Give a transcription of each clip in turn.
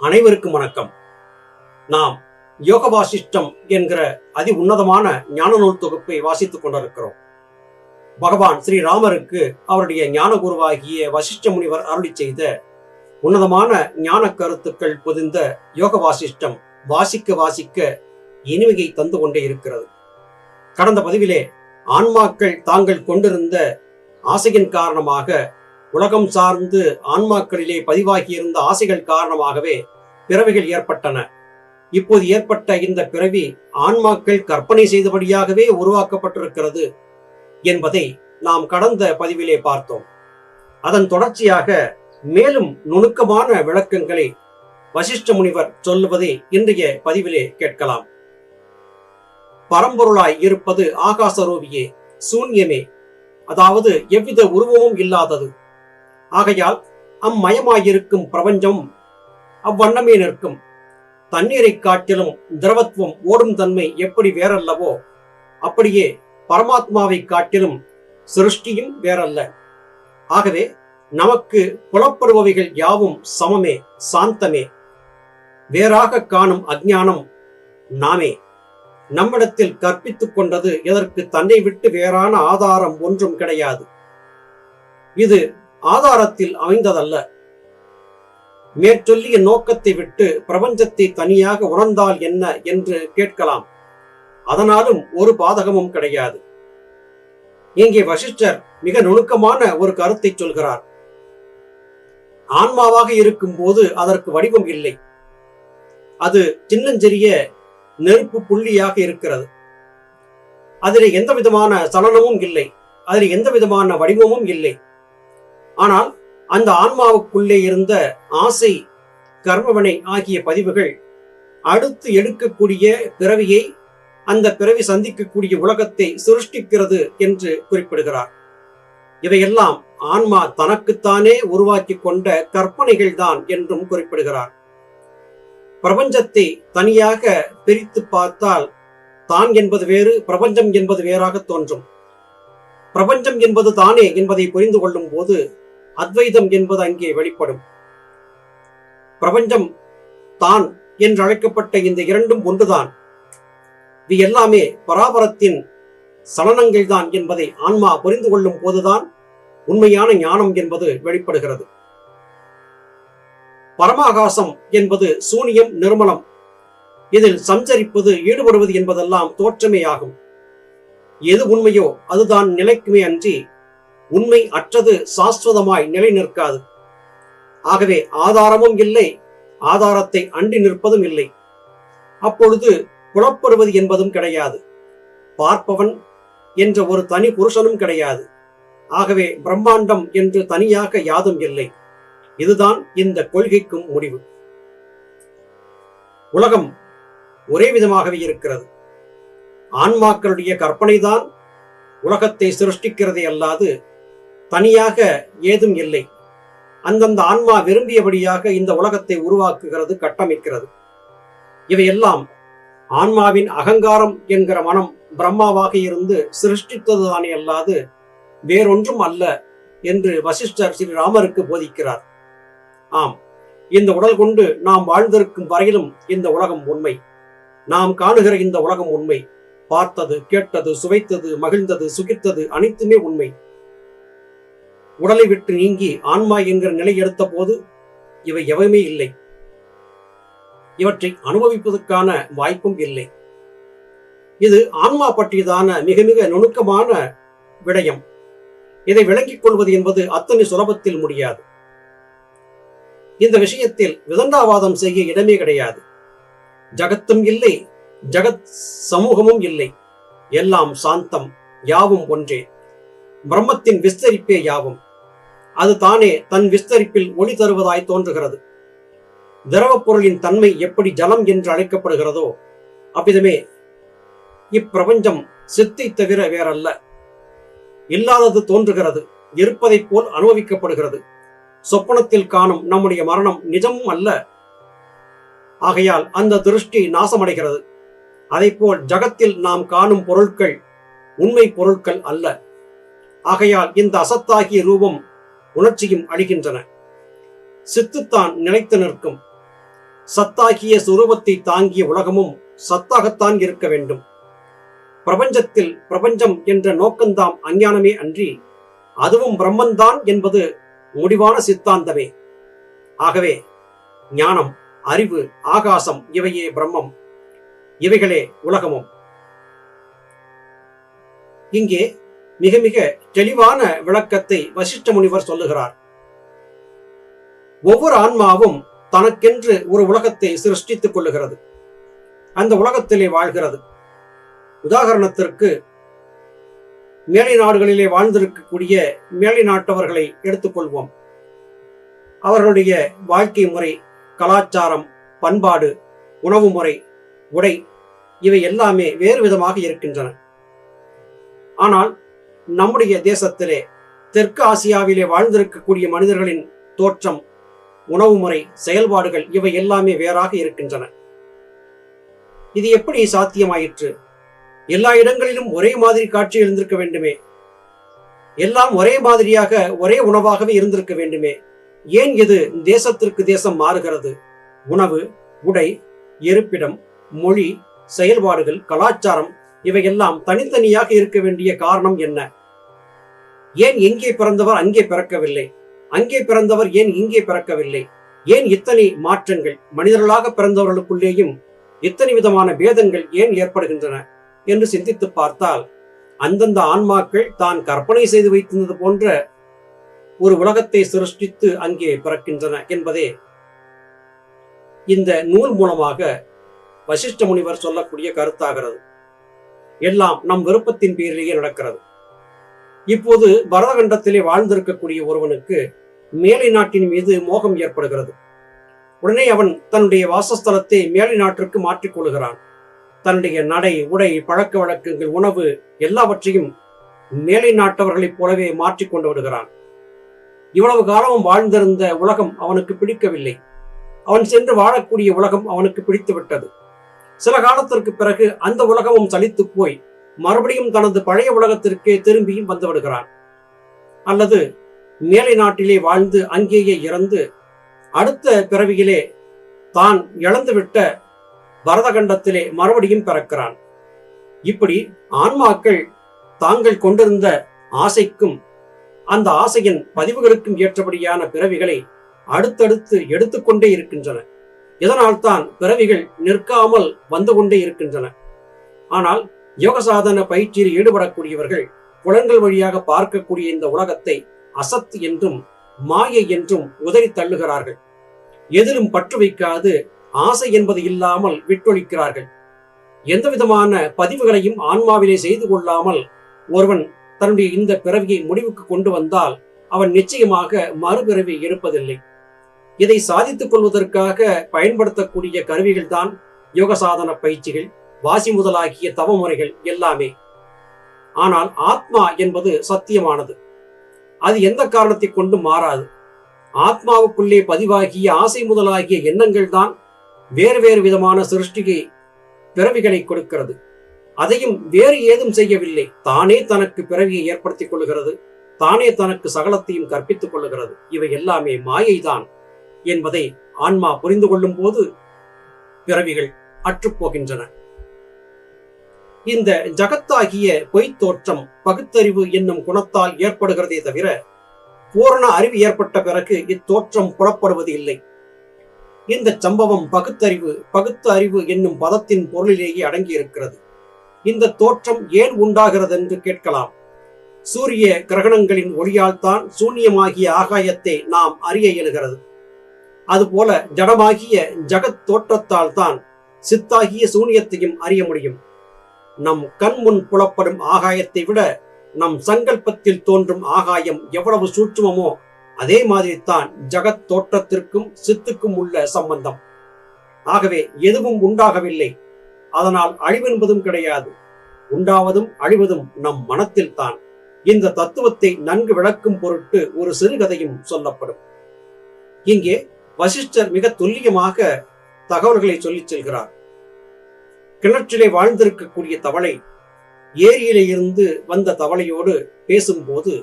அனைவருக்கும் வணக்கம். நாம் யோக வாசிஷ்டம் என்கிற அதி உன்னதமான ஞான நூல் தொகுப்பை வாசித்துக் கொண்டிருக்கிறோம். பகவான் ஸ்ரீ ராமருக்கு அவருடைய ஞான குருவாகிய வசிஷ்ட முனிவர் அருளி செய்த உன்னதமான ஞான கருத்துக்கள் பொதிந்த யோக வாசிஷ்டம் வாசிக்க வாசிக்க இனிமையை தந்து கொண்டே இருக்கிறது. கடந்த பதிவிலே ஆன்மாக்கள் தாங்கள் கொண்டிருந்த ஆசையின் காரணமாக உலகம் சார்ந்து ஆன்மாக்களிலே பதிவாகியிருந்த ஆசைகள் காரணமாகவே பிறவிகள் ஏற்பட்டன. இப்போது ஏற்பட்ட இந்த பிறவி ஆன்மாக்கள் கற்பனை செய்தபடியாகவே உருவாக்கப்பட்டிருக்கிறது என்பதை நாம் கடந்த பதிவிலே பார்த்தோம். அதன் தொடர்ச்சியாக மேலும் நுணுக்கமான விளக்கங்களை வசிஷ்ட முனிவர் சொல்லுவதை இன்றைய பதிவிலே கேட்கலாம். பரம்பொருளாய் இருப்பது ஆகாசரூபியே சூன்யமே. அதாவது எவ்வித உருவமும் இல்லாதது. ஆகையால் அம்மயமாயிருக்கும் பிரபஞ்சம் அவ்வண்ணமே நிற்கும். தண்ணீரை காட்டிலும் திரவத்துவம் ஓடும் தன்மை எப்படி வேறல்லவோ அப்படியே பரமாத்மாவை காட்டிலும் சிருஷ்டியும் வேறல்ல. ஆகவே நமக்கு புலப்படுபவைகள் யாவும் சமமே சாந்தமே. வேறாக காணும் அஜ்ஞானம் நாமே. நம்மிடத்தில் கற்பித்துக் கொண்டது எதற்கு தன்னை விட்டு வேறான ஆதாரம் ஒன்றும் கிடையாது. இது ஆதாரத்தில் அமைந்ததல்ல. மேற்சொல்லிய நோக்கத்தை விட்டு பிரபஞ்சத்தை தனியாக உணர்ந்தால் என்ன என்று கேட்கலாம். அதனாலும் ஒரு பாதகமும் கிடையாது. இங்கே வசிஷ்டர் மிக நுணுக்கமான ஒரு கருத்தை சொல்கிறார். ஆன்மாவாக இருக்கும் போது அதற்கு வடிவம் இல்லை. அது சின்னஞ்சிறிய நெருப்பு புள்ளியாக இருக்கிறது. அதில் எந்த விதமான சலனமும் இல்லை. அதில் எந்த விதமான வடிவமும் இல்லை. ஆனால் அந்த ஆன்மாவுக்குள்ளே இருந்த ஆசை கர்மவனை ஆகிய பதிவுகள் அடுத்து எடுக்கக்கூடிய பிறவியை அந்த பிறவி சந்திக்கக்கூடிய உலகத்தை சிருஷ்டிக்கிறது என்று குறிப்பிடுகிறார். இவையெல்லாம் ஆன்மா தனக்குத்தானே உருவாக்கி கொண்ட கற்பனைகள் தான் என்றும் குறிப்பிடுகிறார். பிரபஞ்சத்தை தனியாக பிரித்து பார்த்தால் தான் என்பது வேறு பிரபஞ்சம் என்பது வேறாக தோன்றும். பிரபஞ்சம் என்பது தானே என்பதை புரிந்து கொள்ளும் போது அத்வைதம் என்பது அங்கே வெளிப்படும். பிரபஞ்சம் தான் என்று அழைக்கப்பட்ட இந்த இரண்டும் ஒன்றுதான். இது எல்லாமே பராபரத்தின் சலனங்கள் தான் என்பதை ஆன்மா புரிந்து கொள்ளும் போதுதான் உண்மையான ஞானம் என்பது வெளிப்படுகிறது. பரமாகாசம் என்பது சூனியம் நிர்மலம். இதில் சஞ்சரிப்பது ஈடுபடுவது என்பதெல்லாம் தோற்றமே ஆகும். எது உண்மையோ அதுதான் நிலைக்குமே அன்றி உண்மை அற்றது சாஸ்வதமாய் நிலை நிற்காது. ஆகவே ஆதாரமும் இல்லை ஆதாரத்தை அண்டி நிற்பதும் இல்லை. அப்பொழுது புலப்படுவது என்பதும் கிடையாது. பார்ப்பவன் என்ற ஒரு தனி புருஷனும் கிடையாது. ஆகவே பிரம்மாண்டம் என்று தனியாக யாதும் இல்லை. இதுதான் இந்த கொள்கைக்கும் முடிவு. உலகம் ஒரே விதமாகவே இருக்கிறது. ஆன்மாக்களுடைய கற்பனைதான் உலகத்தை சிருஷ்டிக்கிறதே அல்லாது தனியாக ஏதும் இல்லை. அந்தந்த ஆன்மா விரும்பியபடியாக இந்த உலகத்தை உருவாக்குகிறது கட்டமைக்கிறது. இவையெல்லாம் ஆன்மாவின் அகங்காரம் என்கிற மனம் பிரம்மாவாக இருந்து சிருஷ்டித்ததுதானே அல்லாது வேறொன்றும் அல்ல என்று வசிஷ்டர் ஸ்ரீ ராமருக்கு போதிக்கிறார். ஆம் இந்த உடல் கொண்டு நாம் வாழ்ந்திருக்கும் வரையிலும் இந்த உலகம் உண்மை. நாம் காணுகிற இந்த உலகம் உண்மை. பார்த்தது கேட்டது சுவைத்தது மகிழ்ந்தது சுகித்தது அனைத்துமே உண்மை. உடலை விட்டு நீங்கி ஆன்மா என்கிற நிலை எடுத்த போது இவை எவையுமே இல்லை. இவற்றை அனுபவிப்பதற்கான வாய்ப்பும் இல்லை. இது ஆன்மா பற்றியதான மிக மிக நுணுக்கமான விடயம். இதை விளங்கிக் கொள்வது என்பது அத்தனை சுலபத்தில் முடியாது. இந்த விஷயத்தில் விதண்டாவாதம் செய்ய இடமே கிடையாது. ஜகத்தும் இல்லை ஜகத் சமூகமும் இல்லை. எல்லாம் சாந்தம் யாவும் ஒன்றே. பிரம்மத்தின் விஸ்தரிப்பே யாவும். அது தானே தன் விஸ்தரிப்பில் ஒளி தருவதாய் தோன்றுகிறது. திரவப் பொருளின் தன்மை எப்படி ஜலம் என்று அழைக்கப்படுகிறதோ அவ்விதமே இப்பிரபஞ்சம் சித்தை தவிர வேறல்ல. இல்லாதது தோன்றுகிறது இருப்பதைப் போல் அனுபவிக்கப்படுகிறது. சொப்பனத்தில் காணும் நம்முடைய மரணம் நிஜமும் அல்ல. ஆகையால் அந்த திருஷ்டி நாசமடைகிறது. அதைப்போல் ஜகத்தில் நாம் காணும் பொருட்கள் உண்மை பொருட்கள் அல்ல. ஆகையால் இந்த அசத்தாகிய ரூபம் உணர்ச்சியும் அழிகின்றன சித்துத்தான் நிலைத்து நிற்கும். சத்தாகிய சுரூபத்தை தாங்கிய உலகமும் சத்தாகத்தான் இருக்க வேண்டும். பிரபஞ்சத்தில் பிரபஞ்சம் என்ற நோக்கந்தாம் அஞ்ஞானமே அன்றி அதுவும் பிரம்மன்தான் என்பது முடிவான சித்தாந்தமே. ஆகவே ஞானம் அறிவு ஆகாசம் இவையே பிரம்மம். இவைகளே உலகமும். இங்கே மிக மிக தெளிவான விளக்கத்தை வசிஷ்ட முனிவர் சொல்லுகிறார். ஒவ்வொரு ஆன்மாவும் தனக்கென்று ஒரு உலகத்தை சிருஷ்டித்துக் கொள்ளுகிறது. அந்த உலகத்திலே வாழ்கிறது. உதாரணத்திற்கு மேலை நாடுகளிலே வாழ்ந்திருக்கக்கூடிய மேலை நாட்டவர்களை எடுத்துக்கொள்வோம் அவர்களுடைய வாழ்க்கை முறை கலாச்சாரம் பண்பாடு உணவு முறை உடை இவை எல்லாமே வேறு விதமாக இருக்கின்றன. ஆனால் நம்முடைய தேசத்திலே தெற்கு ஆசியாவிலே வாழ்ந்திருக்கக்கூடிய மனிதர்களின் தோற்றம் உணவு முறை செயல்பாடுகள் இவை எல்லாமே வேறாக இருக்கின்றன. இது எப்படி சாத்தியமாயிற்று? எல்லா இடங்களிலும் ஒரே மாதிரி காட்சி இருந்திருக்க வேண்டுமே? எல்லாம் ஒரே மாதிரியாக ஒரே உணவாகவே இருந்திருக்க வேண்டுமே? ஏன் இது தேசத்திற்கு தேசம் மாறுகிறது? உணவு உடை இருப்பிடம் மொழி செயல்பாடுகள் கலாச்சாரம் இவையெல்லாம் தனித்தனியாக இருக்க வேண்டிய காரணம் என்ன? ஏன் எங்கே பிறந்தவர் அங்கே பிறக்கவில்லை? அங்கே பிறந்தவர் ஏன் இங்கே பிறக்கவில்லை? ஏன் இத்தனை மாற்றங்கள்? மனிதர்களாக பிறந்தவர்களுக்குள்ளேயும் இத்தனை விதமான பேதங்கள் ஏன் ஏற்படுகின்றன? என்று சிந்தித்து பார்த்தால் அந்தந்த ஆன்மாக்கள் தான் கற்பனை செய்து வைத்திருந்தது போன்ற ஒரு உலகத்தை சிருஷ்டித்து அங்கே பிறக்கின்றன என்பதே இந்த நூல் மூலமாக வசிஷ்ட முனிவர் சொல்லக்கூடிய கருத்தாகிறது. எல்லாம் நம் விருப்பத்தின் பேரிலேயே நடக்கிறது. இப்போது பரதகண்டத்திலே வாழ்ந்திருக்கக்கூடிய ஒருவனுக்கு மேலை நாட்டின் மீது மோகம் ஏற்படுகிறது. உடனே அவன் தன்னுடைய வாசஸ்தலத்தை மேலை நாட்டிற்கு மாற்றிக் கொள்கிறான். தன்னுடைய நடை உடை பழக்க வழக்கங்கள் உணவு எல்லாவற்றையும் மேலை நாட்டவர்களைப் போலவே மாற்றிக்கொண்டு விடுகிறான் இவ்வளவு காலமும் வாழ்ந்திருந்த உலகம் அவனுக்கு பிடிக்கவில்லை. அவன் சென்று வாழக்கூடிய உலகம் அவனுக்கு பிடித்து விட்டது சில காலத்திற்கு பிறகு அந்த உலகமும் சலித்து போய் மறுபடியும் தனது பழைய உலகத்திற்கே திரும்பியும் வந்துவிடுகிறான் அல்லது மேலை நாட்டிலே வாழ்ந்து அங்கேயே இறந்து அடுத்த பிறவியிலே தான் இழந்துவிட்ட பரதகண்டத்திலே மறுபடியும் பிறக்கிறான். இப்படி ஆன்மாக்கள் தாங்கள் கொண்டிருந்த ஆசைக்கும் அந்த ஆசையின் பதிவுகளுக்கும் ஏற்றபடியான பிறவிகளை அடுத்தடுத்து எடுத்துக்கொண்டே இருக்கின்றன. இதனால் தான் பிறவிகள் நிற்காமல் வந்து கொண்டே இருக்கின்றன. ஆனால் யோக சாதன பயிற்சியில் ஈடுபடக்கூடியவர்கள் புலன்கள் வழியாக பார்க்கக்கூடிய இந்த உலகத்தை அசத் என்றும் மாயை என்றும் உதறி தள்ளுகிறார்கள். எதிலும் பற்று வைக்காது ஆசை என்பது இல்லாமல் விட்டொழிக்கிறார்கள். எந்த விதமான பதிவுகளையும் ஆன்மாவிலே செய்து கொள்ளாமல் ஒருவன் தன்னுடைய இந்த பிறவியை முடிவுக்கு கொண்டு வந்தால் அவன் நிச்சயமாக மறுபிறவி எடுப்பதில்லை. இதை சாதித்துக் கொள்வதற்காக பயன்படுத்தக்கூடிய கருவிகள் தான் யோக சாதன பயிற்சிகள். வாசி முதலாகிய தவமுறைகள் எல்லாமே. ஆனால் ஆத்மா என்பது சத்தியமானது. அது எந்த காரணத்தை கொண்டு மாறாது. ஆத்மாவுக்குள்ளே பதிவாகிய ஆசை முதலாகிய எண்ணங்கள் தான் வேறு வேறு விதமான சிருஷ்டிகை பிறவிகளை கொடுக்கிறது. அதையும் வேறு ஏதும் செய்யவில்லை. தானே தனக்கு பிறவியை ஏற்படுத்திக் கொள்கிறது. தானே தனக்கு சகலத்தையும் கற்பித்துக் கொள்ளுகிறது இவை எல்லாமே மாயைதான் என்பதை ஆன்மா புரிந்து கொள்ளும் போது பிறவிகள் அற்றுப்போகின்றன. இந்த ஜகத்தாகிய பொய்த் தோற்றம் பகுத்தறிவு என்னும் குணத்தால் ஏற்படுகிறதே தவிர பூரண அறிவு ஏற்பட்ட பிறகு இத்தோற்றம் புலப்படுவது இல்லை. இந்த சம்பவம் பகுத்தறிவு பகுத்து அறிவு என்னும் பதத்தின் பொருளிலேயே அடங்கி இருக்கிறது இந்த தோற்றம் ஏன் உண்டாகிறது என்று கேட்கலாம். சூரிய கிரகணங்களின் ஒளியால் தான் சூன்யமாகிய ஆகாயத்தை நாம் அறிய இயலுகிறது. அதுபோல ஜடமாகிய ஜகத் தோற்றத்தால் தான் சித்தாகிய சூனியத்தையும் அறிய முடியும். நம் கண் முன் புலப்படும் ஆகாயத்தை விட நம் சங்கல்பத்தில் தோன்றும் ஆகாயம் எவ்வளவு சூட்சுமமோ அதே மாதிரித்தான் ஜகத் தோற்றத்திற்கும் சித்துக்கும் உள்ள சம்பந்தம். ஆகவே எதுவும் உண்டாகவில்லை. அதனால் அழிவென்பதும் கிடையாது. உண்டாவதும் அழிவதும் நம் மனத்தில் தான். இந்த தத்துவத்தை நன்கு விளக்கும் பொருட்டு ஒரு சிறுகதையும் சொல்லப்படும். இங்கே வசிஷ்டர் மிக துல்லியமாக தகவல்களை சொல்லிச் செல்கிறார். கிணற்றிலே வாழ்ந்திருக்கக்கூடிய தவளை ஏரியிலே இருந்து வந்த தவளையோடு பேசும்போது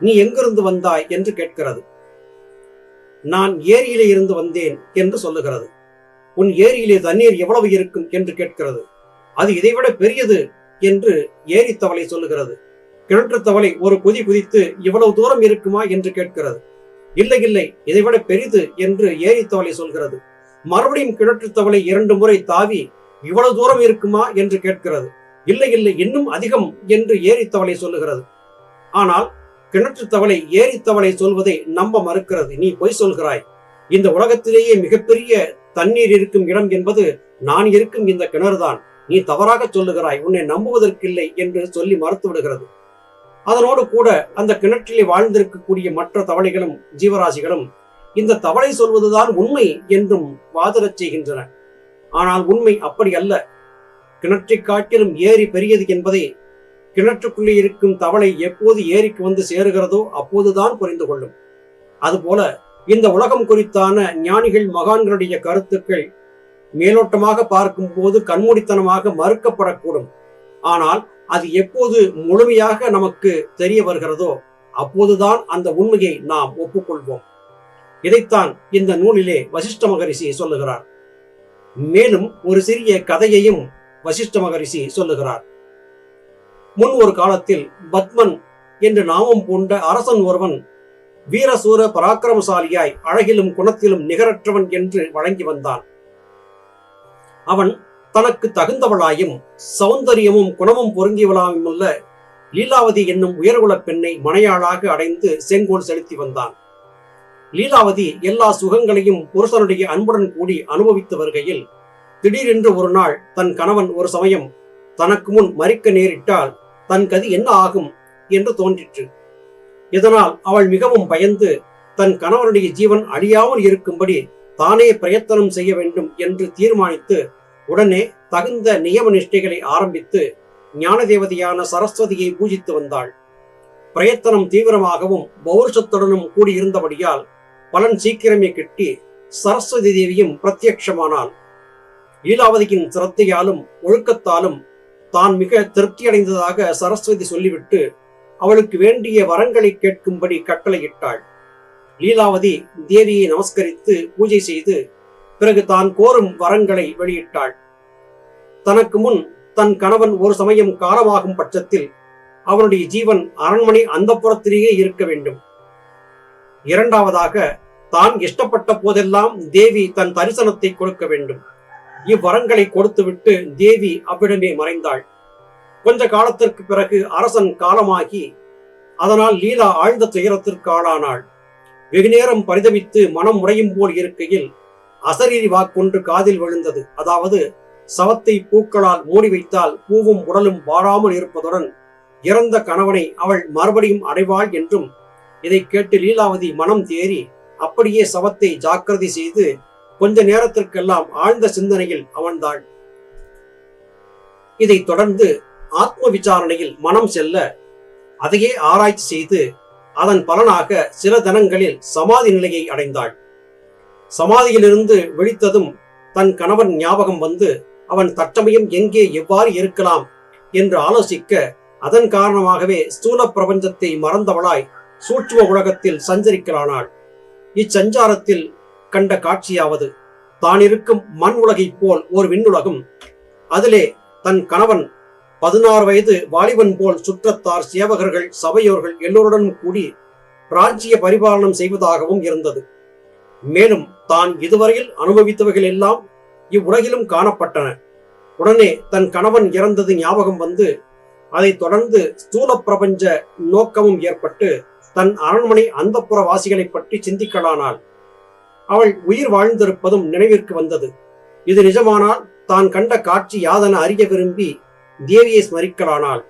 நீ எங்கிருந்து வந்தாய்? என்று கேட்கிறது. நான் ஏரியிலே இருந்து வந்தேன் என்று சொல்லுகிறது. உன் ஏரியிலே தண்ணீர் எவ்வளவு இருக்கும்? என்று கேட்கிறது. அது இதைவிட பெரியது என்று ஏரி தவளை சொல்லுகிறது. கிணற்று தவளை ஒரு குதி குதித்து இவ்வளவு தூரம் இருக்குமா? என்று கேட்கிறது. இல்லை இல்லை இதைவிட பெரிது என்று ஏரி தவளை சொல்கிறது. மறுபடியும் கிணற்று தவளை இரண்டு முறை தாவி இவ்வளவு தூரம் இருக்குமா என்று கேட்கிறது. இல்லை இல்லை இன்னும் அதிகம் என்று ஏறித்தவளை சொல்லுகிறது. ஆனால் கிணற்று தவளை ஏறித்தவளை சொல்வதை நம்ப மறுக்கிறது. நீ பொய் சொல்கிறாய். இந்த உலகத்திலேயே மிகப்பெரிய தண்ணீர் இருக்கும் இடம் என்பது நான் இருக்கும் இந்த கிணறுதான். நீ தவறாக சொல்லுகிறாய். உன்னை நம்புவதற்கில்லை என்று சொல்லி மறுத்து விடுகிறது. அதனோடு கூட அந்த கிணற்றிலே வாழ்ந்திருக்கக்கூடிய மற்ற தவளைகளும் ஜீவராசிகளும் இந்த தவளை சொல்வதுதான் உண்மை என்றும் வாதிடச் செய்கின்றன. ஆனால் உண்மை அப்படி அல்ல. கிணற்றை காட்டிலும் ஏரி பெரியது என்பதை கிணற்றுக்குள்ளே இருக்கும் தவளை எப்போது ஏரிக்கு வந்து சேருகிறதோ அப்போதுதான் புரிந்து கொள்ளும். அதுபோல இந்த உலகம் குறித்தான ஞானிகள் மகான்களுடைய கருத்துக்கள் மேலோட்டமாக பார்க்கும் போது கண்மூடித்தனமாக மறுக்கப்படக்கூடும். ஆனால் அது எப்போது முழுமையாக நமக்கு தெரிய வருகிறதோ அப்போதுதான் அந்த உண்மையை நாம் ஒப்புக்கொள்வோம். இதைத்தான் இந்த நூலிலே வசிஷ்ட மகரிஷி சொல்லுகிறார். மேலும் ஒரு சிறிய கதையையும் வசிஷ்ட மகரிஷி சொல்லுகிறார். முன் ஒரு காலத்தில் பத்மன் என்று நாமம் பூண்ட அரசன் ஒருவன் வீரசூர பராக்கிரமசாலியாய் அழகிலும் குணத்திலும் நிகரற்றவன் என்று வழங்கி வந்தான். அவன் தனக்கு தகுந்தவளாயும் சௌந்தரியமும் குணமும் பொருந்தியவளாயும் உள்ள லீலாவதி என்னும் உயர்குல பெண்ணை மனையாளாக அடைந்து செங்கோல் செலுத்தி வந்தான். லீலாவதி எல்லா சுகங்களையும் புருஷனுடைய அன்புடன் கூடி அனுபவித்து வருகையில் திடீரென்று ஒரு நாள் தன் கணவன் ஒரு சமயம் தனக்கு முன் மறிக்க நேரிட்டால் தன் கதி என்ன ஆகும்? என்று தோன்றிற்று. இதனால் அவள் மிகவும் பயந்து தன் கணவனுடைய ஜீவன் அழியாமல் இருக்கும்படி தானே பிரயத்தனம் செய்ய வேண்டும் என்று தீர்மானித்து உடனே தகுந்த நியம நிஷ்டைகளை ஆரம்பித்து ஞான தேவதையான சரஸ்வதியை பூஜித்து வந்தாள். பிரயத்தனம் தீவிரமாகவும் பௌருஷத்துடனும் கூடியிருந்தபடியால் பலன் சீக்கிரமே கிட்டி சரஸ்வதி தேவியும் பிரத்யட்சமானாள் லீலாவதியின் சிரத்தையாலும் ஒழுக்கத்தாலும் தான் மிக திருப்தியடைந்ததாக சரஸ்வதி சொல்லிவிட்டு அவளுக்கு வேண்டிய வரங்களை கேட்கும்படி கட்டளையிட்டாள். லீலாவதி தேவியை நமஸ்கரித்து பூஜை செய்து பிறகு தான் கோரும் வரங்களை வெளியிட்டாள். தனக்கு முன் தன் கணவன் ஒரு சமயம் காலமாகும் பட்சத்தில் அவனுடைய ஜீவன் அரண்மனை அந்தப்புறத்திலேயே இருக்க வேண்டும். இரண்டாவதாக தான் இஷ்டப்பட்ட போதெல்லாம் தேவி தன் தரிசனத்தை கொடுக்க வேண்டும். இவ்வரங்களை கொடுத்துவிட்டு தேவி அவ்விடமே மறைந்தாள். கொஞ்ச காலத்திற்கு பிறகு அரசன் காலமாகி அதனால் லீலா ஆழ்ந்த துயரத்திற்கு ஆளானாள். வெகுநேரம் பரிதவித்து மனம் உடையும் போல் இருக்கையில் அசரீரி வாக்கொன்று காதில் விழுந்தது. அதாவது சவத்தை பூக்களால் மூடி வைத்தால் பூவும் உடலும் வாழாமல் இருப்பதுடன் இறந்த கணவனை அவள் மறுபடியும் அடைவாள் என்றும் இதை கேட்டு லீலாவதி மனம் தேறி அப்படியே சவத்தை ஜாக்கிரதை செய்து கொஞ்ச நேரத்திற்கெல்லாம் ஆழ்ந்த சிந்தனையில் அமர்ந்தாள் இதை தொடர்ந்து ஆத்ம விசாரணையில் மனம் செல்ல அதையே ஆராய்ச்சி செய்து அதன் பலனாக சில தினங்களில் சமாதி நிலையை அடைந்தாள். சமாதியிலிருந்து விழித்ததும் தன் கணவன் ஞாபகம் வந்து அவன் தட்டமையும் எங்கே எவ்வாறு இருக்கலாம் என்று ஆலோசிக்க அதன் காரணமாகவே ஸ்தூல பிரபஞ்சத்தை மறந்தவளாய் சூட்சும உலகத்தில் சஞ்சரிக்கலானாள் இச்சஞ்சாரத்தில் கண்ட காட்சியாவது தான் இருக்கும் மண் உலகைப் போல் ஒரு விண்ணுலகம். அதிலே தன் கணவன் பதினாறு வயது வாலிபன் போல் சுற்றத்தார் சேவகர்கள் சபையோர்கள் எல்லோருடனும் கூடி ராஜ்ய பரிபாலனம் செய்வதாகவும் இருந்தது. மேலும் தான் இதுவரையில் அனுபவித்தவைகள் எல்லாம் இவ்வுலகிலும் காணப்பட்டன. உடனே தன் கணவன் இறந்தது ஞாபகம் வந்து அதைத் தொடர்ந்து ஸ்தூல பிரபஞ்ச நோக்கமும் ஏற்பட்டு தன் அரண்மனை அந்தப்புற வாசிகளை பற்றி சிந்திக்கலானாள். அவள் உயிர் வாழ்ந்திருப்பதும் நினைவிற்கு வந்தது. இது நிஜமானால் தான் கண்ட காட்சி யாதென அறிய விரும்பி தேவியை ஸ்மரிக்கலானாள்.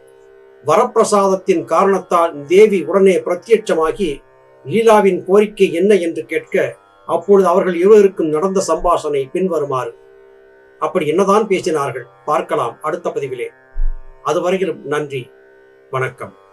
வரப்பிரசாதத்தின் காரணத்தால் தேவி உடனே பிரத்யட்சமாகி லீலாவின் கோரிக்கை என்ன? என்று கேட்க அப்பொழுது அவர்கள் இருவருக்கும் நடந்த சம்பாஷணை பின்வருமாறு. அப்படி என்னதான் பேசினார்கள். பார்க்கலாம் அடுத்த பதிவிலே. அதுவரையிலும் நன்றி. வணக்கம்.